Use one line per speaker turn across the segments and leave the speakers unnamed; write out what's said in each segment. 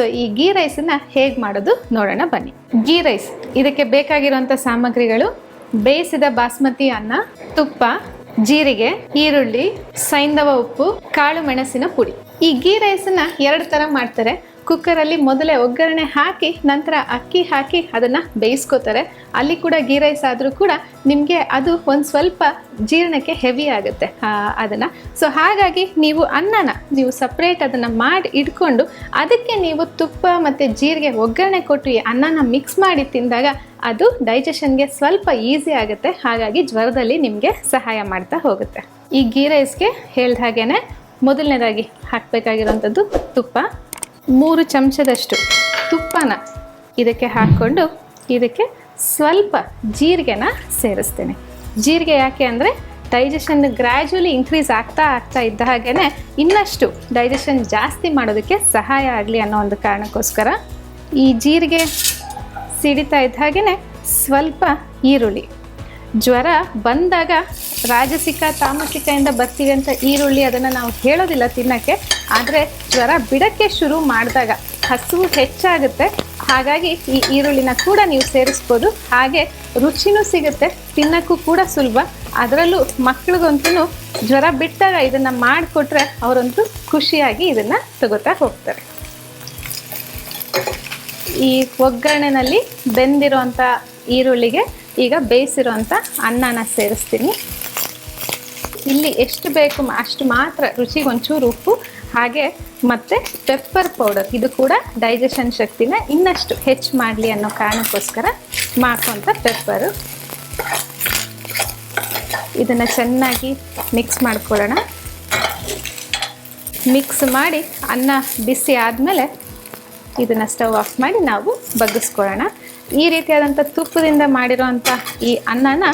So ಈ ಗೀ ರೈಸನ್ನ ಹೇಗೆ ಮಾಡೋದು ನೋಡೋಣ ಬನ್ನಿ. ಗೀ ರೈಸ್ ಇದಕ್ಕೆ ಬೇಕಾಗಿರುವಂಥ ಸಾಮಗ್ರಿಗಳು ಬೇಯಿಸಿದ ಬಾಸ್ಮತಿ ಅನ್ನ, ತುಪ್ಪ, ಜೀರಿಗೆ, ಈರುಳ್ಳಿ ಸೈಂಧವ ಉಪ್ಪು, ಕಾಳು ಮೆಣಸಿನ ಪುಡಿ. ಈ ಗೀ ರೈಸನ್ನ ಎರಡು ಥರ ಮಾಡ್ತಾರೆ. ಕುಕ್ಕರಲ್ಲಿ ಮೊದಲೇ ಒಗ್ಗರಣೆ ಹಾಕಿ, ನಂತರ ಅಕ್ಕಿ ಹಾಕಿ ಅದನ್ನು ಬೇಯಿಸ್ಕೋತಾರೆ. ಅಲ್ಲಿ ಕೂಡ ಗೀ ರೈಸ್ ಆದರೂ ಕೂಡ ನಿಮಗೆ ಅದು ಒಂದು ಸ್ವಲ್ಪ ಜೀರ್ಣಕ್ಕೆ ಹೆವಿ ಆಗುತ್ತೆ ಅದನ್ನು. ಸೊ ಹಾಗಾಗಿ ನೀವು ಅನ್ನನ ನೀವು ಸಪ್ರೇಟ್ ಅದನ್ನು ಮಾಡಿ ಇಟ್ಕೊಂಡು ಅದಕ್ಕೆ ನೀವು ತುಪ್ಪ ಮತ್ತು ಜೀರಿಗೆ ಒಗ್ಗರಣೆ ಕೊಟ್ಟು ಈ ಅನ್ನನ ಮಿಕ್ಸ್ ಮಾಡಿ ತಿಂದಾಗ ಅದು ಡೈಜೆಷನ್ಗೆ ಸ್ವಲ್ಪ ಈಸಿ ಆಗುತ್ತೆ. ಹಾಗಾಗಿ ಜ್ವರದಲ್ಲಿ ನಿಮಗೆ ಸಹಾಯ ಮಾಡ್ತಾ ಹೋಗುತ್ತೆ. ಈ ಗೀ ರೈಸ್ಗೆ ಹೇಳ್ದ ಹಾಗೇ ಮೊದಲನೇದಾಗಿ ಹಾಕಬೇಕಾಗಿರೋಂಥದ್ದು ತುಪ್ಪ. ಮೂರು ಚಮಚದಷ್ಟು ತುಪ್ಪನ ಇದಕ್ಕೆ ಹಾಕ್ಕೊಂಡು ಇದಕ್ಕೆ ಸ್ವಲ್ಪ ಜೀರಿಗೆನ ಸೇರಿಸ್ತೇನೆ. ಜೀರಿಗೆ ಯಾಕೆ ಅಂದರೆ ಡೈಜೆಷನ್ ಗ್ರ್ಯಾಜುಲಿ ಇನ್ಕ್ರೀಸ್ ಆಗ್ತಾ ಆಗ್ತಾ ಇದ್ದ ಹಾಗೇ ಇನ್ನಷ್ಟು ಡೈಜೆಷನ್ ಜಾಸ್ತಿ ಮಾಡೋದಕ್ಕೆ ಸಹಾಯ ಆಗಲಿ ಅನ್ನೋ ಒಂದು ಕಾರಣಕ್ಕೋಸ್ಕರ ಈ ಜೀರಿಗೆ ಸಿಡಿತಾ ಇದ್ದ ಹಾಗೇ ಸ್ವಲ್ಪ ಈರುಳ್ಳಿ. ಜ್ವರ ಬಂದಾಗ ರಾಜಸಿಕ ತಾಮಸಿಕದಿಂದ ಬರ್ತೀವಿ ಅಂತ ಈರುಳ್ಳಿ ಅದನ್ನು ನಾವು ಹೇಳೋದಿಲ್ಲ ತಿನ್ನೋಕ್ಕೆ. ಆದರೆ ಜ್ವರ ಬಿಡಕ್ಕೆ ಶುರು ಮಾಡಿದಾಗ ಹಸುವು ಹೆಚ್ಚಾಗುತ್ತೆ. ಹಾಗಾಗಿ ಈ ಈರುಳ್ಳಿನ ಕೂಡ ನೀವು ಸೇರಿಸ್ಬೋದು. ಹಾಗೆ ರುಚಿನೂ ಸಿಗುತ್ತೆ, ತಿನ್ನೋಕ್ಕೂ ಕೂಡ ಸುಲಭ. ಅದರಲ್ಲೂ ಮಕ್ಳಿಗಂತೂ ಜ್ವರ ಬಿಟ್ಟಾಗ ಇದನ್ನು ಮಾಡಿಕೊಟ್ರೆ ಅವರಂತೂ ಖುಷಿಯಾಗಿ ಇದನ್ನು ತಗೋತಾ ಹೋಗ್ತಾರೆ. ಈ ಒಗ್ಗರಣೆನಲ್ಲಿ ಬೆಂದಿರುವಂಥ ಈರುಳ್ಳಿಗೆ ಈಗ ಬೇಯಿಸಿರುವಂಥ ಅನ್ನನ ಸೇರಿಸ್ತೀನಿ. ಇಲ್ಲಿ ಎಷ್ಟು ಬೇಕು ಅಷ್ಟು ಮಾತ್ರ ರುಚಿಗೆ ಒಂಚೂರು ಉಪ್ಪು, ಹಾಗೆ ಮತ್ತು ಪೆಪ್ಪರ್ ಪೌಡರ್ ಇದು ಕೂಡ ಡೈಜೆಷನ್ ಶಕ್ತಿನ ಇನ್ನಷ್ಟು ಹೆಚ್ಚು ಮಾಡಲಿ ಅನ್ನೋ ಕಾರಣಕ್ಕೋಸ್ಕರ ಮಾಡುವಂಥ ಪೆಪ್ಪರು ಇದನ್ನು ಚೆನ್ನಾಗಿ ಮಿಕ್ಸ್ ಮಾಡ್ಕೊಳ್ಳೋಣ. ಮಿಕ್ಸ್ ಮಾಡಿ ಅನ್ನ ಬಿಸಿ ಆದಮೇಲೆ ಇದನ್ನು ಸ್ಟವ್ ಆಫ್ ಮಾಡಿ ನಾವು ಬಗ್ಗಿಸ್ಕೊಳ್ಳೋಣ. ಈ ರೀತಿಯಾದಂಥ ತುಪ್ಪದಿಂದ ಮಾಡಿರೋಂಥ ಈ ಅನ್ನನ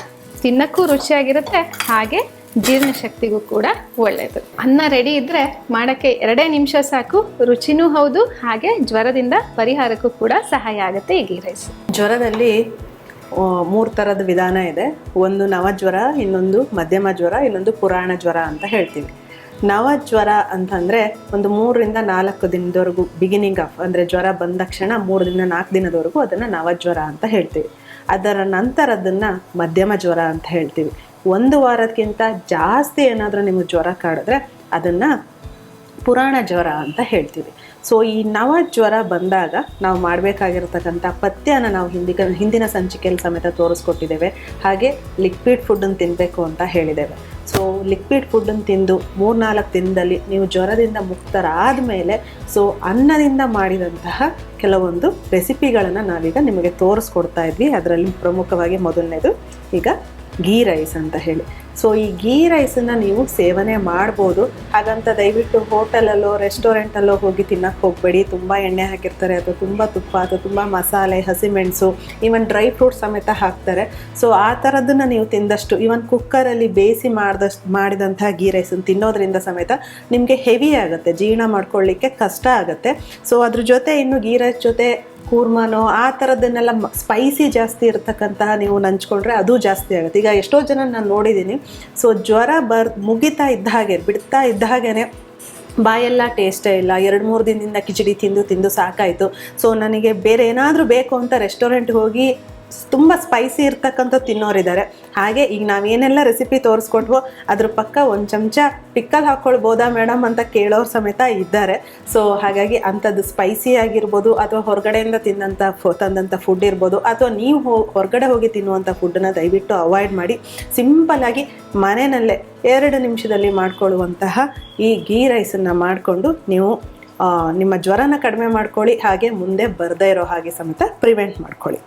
ತಿನ್ನಕ್ಕೂ ರುಚಿಯಾಗಿರುತ್ತೆ, ಹಾಗೆ ಜೀರ್ಣಶಕ್ತಿಗೂ ಕೂಡ ಒಳ್ಳೆಯದು ಅನ್ನ ರೆಡಿ ಇದ್ದರೆ ಮಾಡೋಕ್ಕೆ ಎರಡೇ ನಿಮಿಷ ಸಾಕು, ರುಚಿನೂ ಹೌದು, ಹಾಗೆ ಜ್ವರದಿಂದ ಪರಿಹಾರಕ್ಕೂ ಕೂಡ ಸಹಾಯ ಆಗುತ್ತೆ ಈ ಗೀ ರೈಸ್
ಜ್ವರದಲ್ಲಿ ಮೂರು ಥರದ ವಿಧಾನ ಇದೆ. ಒಂದು ನವಜ್ವರ, ಇನ್ನೊಂದು ಮಧ್ಯಮ ಜ್ವರ, ಇನ್ನೊಂದು ಪುರಾಣ ಜ್ವರ ಅಂತ ಹೇಳ್ತೀವಿ. ನವಜ್ವರ ಅಂತಂದರೆ ಒಂದು ಮೂರರಿಂದ ನಾಲ್ಕು ದಿನದವರೆಗೂ ಬಿಗಿನಿಂಗ್ ಆಫ್ ಅಂದರೆ ಜ್ವರ ಬಂದ ತಕ್ಷಣ ಮೂರರಿಂದ ನಾಲ್ಕು ದಿನದವರೆಗೂ ಅದನ್ನು ನವಜ್ವರ ಅಂತ ಹೇಳ್ತೀವಿ. ಅದರ ನಂತರ ಅದನ್ನು ಮಧ್ಯಮ ಜ್ವರ ಅಂತ ಹೇಳ್ತೀವಿ. ಒಂದು ವಾರಕ್ಕಿಂತ ಜಾಸ್ತಿ ಏನಾದರೂ ನಿಮಗೆ ಜ್ವರ ಕಾಡಿದ್ರೆ ಅದನ್ನು ಪುರಾಣ ಜ್ವರ ಅಂತ ಹೇಳ್ತೀವಿ. ಸೊ ಈ ನವ ಜ್ವರ ಬಂದಾಗ ನಾವು ಮಾಡಬೇಕಾಗಿರ್ತಕ್ಕಂಥ ಪಥ್ಯನ ನಾವು ಹಿಂದಿಗ, ಹಿಂದಿನ ಸಂಚಿಕೆಯಲ್ಲಿ ಸಮೇತ ತೋರಿಸ್ಕೊಟ್ಟಿದ್ದೇವೆ. ಹಾಗೆ ಲಿಕ್ವಿಡ್ ಫುಡ್ಡನ್ನು ತಿನ್ನಬೇಕು ಅಂತ ಹೇಳಿದ್ದೇವೆ. ಸೊ ಲಿಕ್ವಿಡ್ ಫುಡ್ಡನ್ನು ತಿಂದು ಮೂರ್ನಾಲ್ಕು ದಿನದಲ್ಲಿ ನೀವು ಜ್ವರದಿಂದ ಮುಕ್ತರಾದ ಮೇಲೆ ಸೊ ಅನ್ನದಿಂದ ಮಾಡಿದಂತಹ ಕೆಲವೊಂದು ರೆಸಿಪಿಗಳನ್ನು ನಾವೀಗ ನಿಮಗೆ ತೋರಿಸ್ಕೊಡ್ತಾ ಇದ್ವಿ. ಅದರಲ್ಲಿ ಪ್ರಮುಖವಾಗಿ ಮೊದಲನೇದು ಈಗ ಗೀ ರೈಸ್ ಅಂತ ಹೇಳಿ. ಸೊ ಈ ಗೀ ರೈಸನ್ನು ನೀವು ಸೇವನೆ ಮಾಡ್ಬೋದು. ಹಾಗಂತ ದಯವಿಟ್ಟು ಹೋಟೆಲಲ್ಲೋ ರೆಸ್ಟೋರೆಂಟಲ್ಲೋ ಹೋಗಿ ತಿನ್ನಕ್ಕೆ ಹೋಗಬೇಡಿ. ತುಂಬ ಎಣ್ಣೆ ಹಾಕಿರ್ತಾರೆ. ಅಥವಾ ತುಂಬ ತುಪ್ಪ ಅಥವಾ ತುಂಬ ಮಸಾಲೆ, ಹಸಿಮೆಣಸು ಈವನ್ ಡ್ರೈ ಫ್ರೂಟ್ಸ್ ಸಮೇತ ಹಾಕ್ತಾರೆ. ಸೊ ಆ ಥರದ್ದನ್ನು ನೀವು ತಿಂದಷ್ಟು ಈವನ್ ಕುಕ್ಕರಲ್ಲಿ ಬೇಯಿಸಿ ಮಾಡಿದಷ್ಟು ಮಾಡಿದಂತಹ ಗೀ ರೈಸನ್ನು ತಿನ್ನೋದ್ರಿಂದ ಸಮೇತ ನಿಮಗೆ ಹೆವಿ ಆಗುತ್ತೆ. ಜೀರ್ಣ ಮಾಡ್ಕೊಳ್ಳಿಕ್ಕೆ ಕಷ್ಟ ಆಗುತ್ತೆ. ಸೊ ಅದ್ರ ಜೊತೆ ಇನ್ನು ಗೀ ರೈಸ್ ಜೊತೆ ಕೂರ್ಮನೋ, ಆ ಥರದ್ದನ್ನೆಲ್ಲ ಸ್ಪೈಸಿ ಜಾಸ್ತಿ ಇರತಕ್ಕಂತಹ ನೀವು ನಂಚ್ಕೊಂಡ್ರೆ ಅದು ಜಾಸ್ತಿ ಆಗುತ್ತೆ. ಈಗ ಎಷ್ಟೋ ಜನ ನಾನು ನೋಡಿದ್ದೀನಿ ಸೊ ಜ್ವರ ಬರ್, ಮುಗಿತಾ ಇದ್ದ ಹಾಗೆ, ಬಿಡ್ತಾ ಇದ್ದ ಹಾಗೇನೆ ಬಾಯೆಲ್ಲ ಟೇಸ್ಟೇ ಇಲ್ಲ. ಎರಡು ಮೂರು ದಿನದಿಂದ ಕಿಚಡಿ ತಿಂದು ತಿಂದು ಸಾಕಾಯಿತು. ಸೊ ನನಗೆ ಬೇರೆ ಏನಾದರೂ ಬೇಕು ಅಂತ ರೆಸ್ಟೋರೆಂಟ್ಗೆ ಹೋಗಿ ತುಂಬ ಸ್ಪೈಸಿ ಇರ್ತಕ್ಕಂಥ ತಿನ್ನೋರಿದ್ದಾರೆ. ಹಾಗೆ ಈಗ ನಾವೇನೆಲ್ಲ ರೆಸಿಪಿ ತೋರಿಸ್ಕೊಟ್ವೋ, ಅದ್ರ ಪಕ್ಕ ಒಂದು ಚಮಚ ಪಿಕ್ಕಲ್ ಹಾಕ್ಕೊಳ್ಬೋದಾ ಮೇಡಮ್ ಅಂತ ಕೇಳೋರು ಸಮೇತ ಇದ್ದಾರೆ. ಸೊ ಹಾಗಾಗಿ ಅಂಥದ್ದು ಸ್ಪೈಸಿ ಆಗಿರ್ಬೋದು ಅಥವಾ ಹೊರಗಡೆಯಿಂದ ತಿಂದಂಥ ಫು, ತಂದಂಥ ಫುಡ್ ಇರ್ಬೋದು, ಅಥವಾ ನೀವು ಹೋ, ಹೊರಗಡೆ ಹೋಗಿ ತಿನ್ನುವಂಥ ಫುಡ್ಡನ್ನು ದಯವಿಟ್ಟು ಅವಾಯ್ಡ್ ಮಾಡಿ. ಸಿಂಪಲ್ಲಾಗಿ ಮನೆಯಲ್ಲೇ ಎರಡು ನಿಮಿಷದಲ್ಲಿ ಮಾಡಿಕೊಳ್ಳುವಂತಹ ಈ ಗೀ ರೈಸನ್ನು ಮಾಡಿಕೊಂಡು ನೀವು ನಿಮ್ಮ ಜ್ವರನ ಕಡಿಮೆ ಮಾಡ್ಕೊಳ್ಳಿ, ಹಾಗೆ ಮುಂದೆ ಬರದೇ ಇರೋ ಹಾಗೆ ಸಮೇತ ಪ್ರಿವೆಂಟ್ ಮಾಡ್ಕೊಳ್ಳಿ.